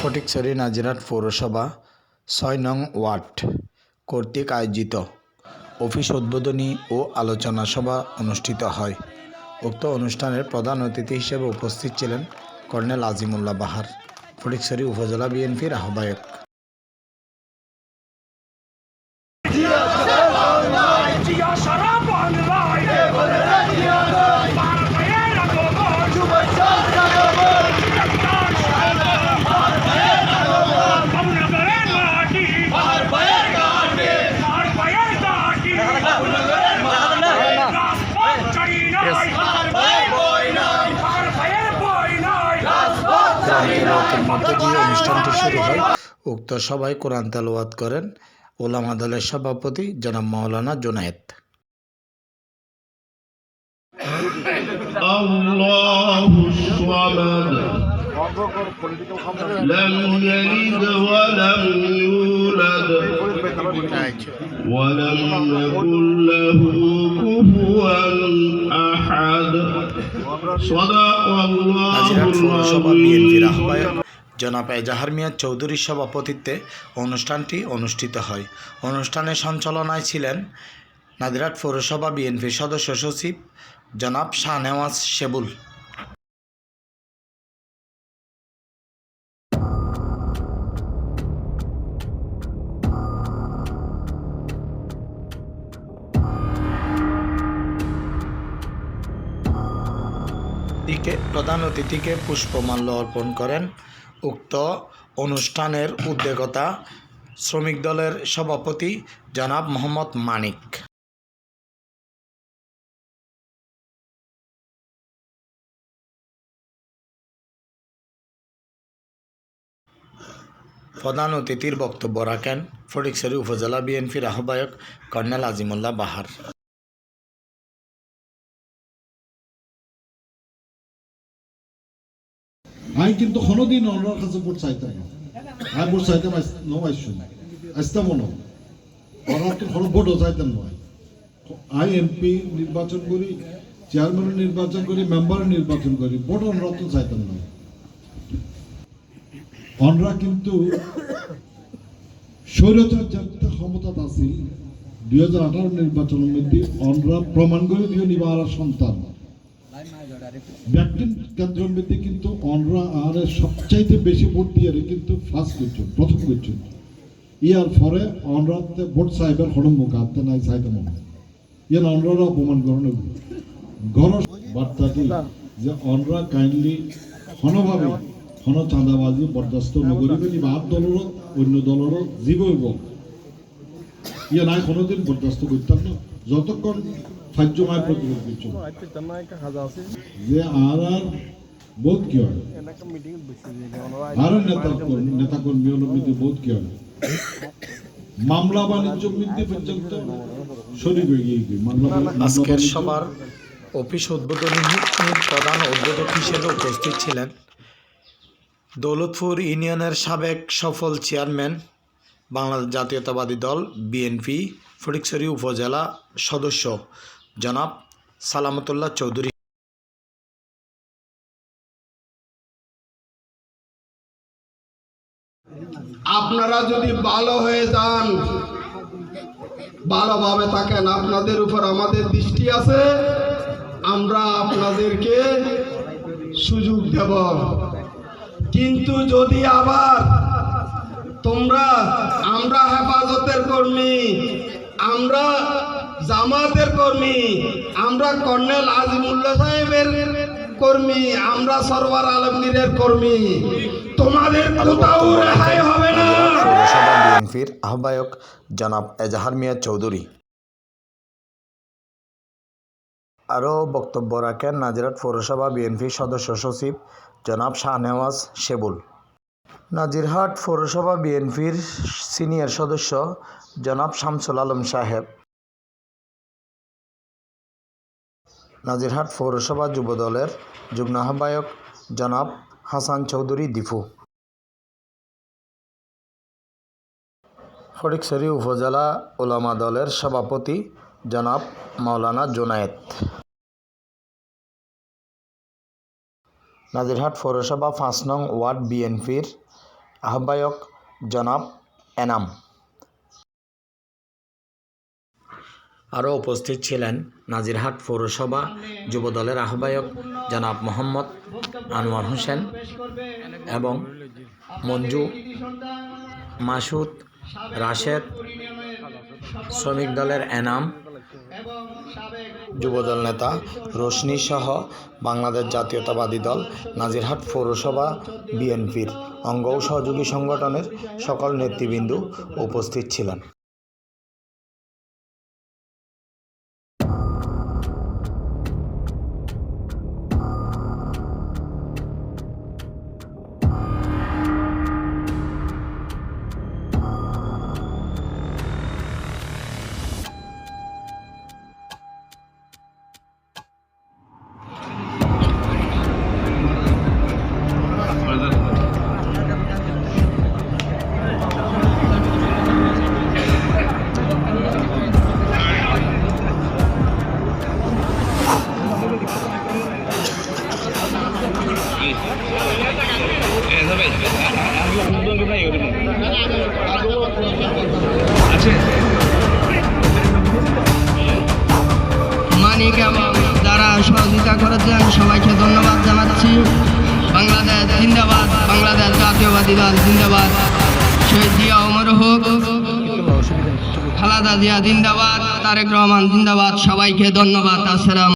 ফটিকছড়ি নাজিরাট পৌরসভা ছয় নং ওয়ার্ড কর্তৃক আয়োজিত অফিস উদ্বোধনী ও আলোচনা সভা অনুষ্ঠিত হয়। উক্ত অনুষ্ঠানের প্রধান অতিথি হিসেবে উপস্থিত ছিলেন কর্নেল আজিমুল্লাহ বাহার। ফটিকছড়ি উপজেলা বিএনপির আহ্বায়ক। লোকের মধ্যে দিয়ে অনুষ্ঠানটি শুরু হয় উক্ত সভায় কোরআন তেলাওয়াত করেন ওলামা দলের সভাপতি জনাব মাওলানা জোনায়েদ الله الصمد لم يلد ولم يولد ولم يكن له كفوا أحد صدق الله নাজিরাট পৌরসভা বিএনপির العظيم আহ্বায়ক জনাব এজাহার মিয়া চৌধুরীর সভাপতিত্বে অনুষ্ঠানটি অনুষ্ঠিত হয়। অনুষ্ঠানে সঞ্চালনায় ছিলেন নাজিরাট পৌরসভা বিএনপির সদস্য সচিব জনাব শাহনেওয়াজ শেবুল। প্রধান অতিথিকে পুষ্পমাল্য অর্পণ করেন উক্ত অনুষ্ঠানের উদ্যোগতা শ্রমিক দলের সভাপতি জনাব মোহাম্মদ মানিক। প্রধান অতিথির বক্তব্য রাখেন ফটিকছড়ি উপজেলা বিএনপির আহ্বায়ক কর্নেল আজিমুল্লাহ বাহার। আমি কিন্তু কোনোদিন অন্যর কাছে ভোট চাইতাম না। আমি ভোট চাইতাম নমাইছো আসতামও না। ওরা তো কোনো ভোটও চাইতাম নয় আই এমপি নির্বাচন করি চেয়ারম্যান নির্বাচন করি মেম্বার নির্বাচন করি, ভোট অন্যরা তো চাইতাম না। অনরা কিন্তু স্বৈরচার যাত্রা ক্ষমতা আছিল দুই হাজার আঠারো নির্বাচনের মধ্যে অনরা প্রমাণ করে দিয়ে নিবার সন্তান। বরদাস্ত নগরীবে বা আর অন্য দলেরও জীবইব ইয়ে নাই কোনোদিন বরদাস্ত করতাম না। যতক্ষণ সাহায্য মায় প্রতিরোধ করছ যে আর আর বোধ কি হয়? আর নেতা নেতা কর্মী অনুমতি বোধ কি হয়? মামলা বাণিজ্য বৃদ্ধি পর্যন্ত শরীর হয়ে গিয়ে গিয়ে মামলা আজকের সভার অফিস উদ্বোধনী প্রধান উদ্বোধক হিসেবে উপস্থিত ছিলেন দৌলতপুর ইউনিয়নের সাবেক সফল চেয়ারম্যান বাংলাদেশ জাতীয়তাবাদী দল বিএনপি ফটিকছড়ি উপজেলা সদস্য জনাব সালামতুল্লাহ চৌধুরী। আপনারা যদি ভালো হয়ে যান, ভালোভাবে থাকেন, আপনাদের উপর আমাদের দৃষ্টি আছে, আমরা আপনাদেরকে সুযোগ দেব। কিন্তু যদি আবার তোমরা, আমরা হেফাজতের কর্মী, আমরা জামাতের কর্মী, আমরা কর্নেল আজিমুল্লাহ সাহেবের কর্মী, আমরা সরওয়ার আলমগীরের কর্মী। তোমাদের কোথাও রেহাই হবে না। বিএনপির আহ্বায়ক জনাব এজাহার মিয়া চৌধুরী। আরও বক্তব্য রাখেন নাজিরাট পৌরসভা বিএনপির সদস্য সচিব জনাব শাহনেওয়াজ শেবুল। নাজিরহাট পৌরসভা বিএনপির সিনিয়র সদস্য জনাব শামসুল আলম সাহেব। নাজিরহাট পৌরসভা যুবদলের যুগ্ম আহ্বায়ক জনাব হাসান চৌধুরী দিফু ফটিকছড়ি উপজেলা ওলামা দলের সভাপতি জনাব মাওলানা জোনায়েত নাজিরহাট পৌরসভা পাঁচ নং ওয়ার্ড বিএনপির আহ্বায়ক জনাব এনাম। আরও উপস্থিত ছিলেন নাজিরহাট পৌরসভা যুবদলের আহ্বায়ক জনাব মোহাম্মদ আনোয়ার হোসেন এবং মঞ্জু মাসুদ, রাশেদ, শ্রমিক দলের এনাম, যুবদল নেতা রোশনি সহ বাংলাদেশ জাতীয়তাবাদী দল নাজিরহাট পৌরসভা, বিএনপির অঙ্গ সহযোগী সংগঠনের সকল নেতৃবৃন্দ উপস্থিত ছিলেন। করেছেন সবাইকে ধন্যবাদ জানাচ্ছি। বাংলাদেশ জিন্দাবাদ, বাংলাদেশ জাতীয়বাদী দল জিন্দাবাদ। শহীদ জিয়া অমর হোক, খালাদা জিয়া জিন্দাবাদ, তারেক রহমান জিন্দাবাদ, সবাইকে ধন্যবাদ, আসসালাম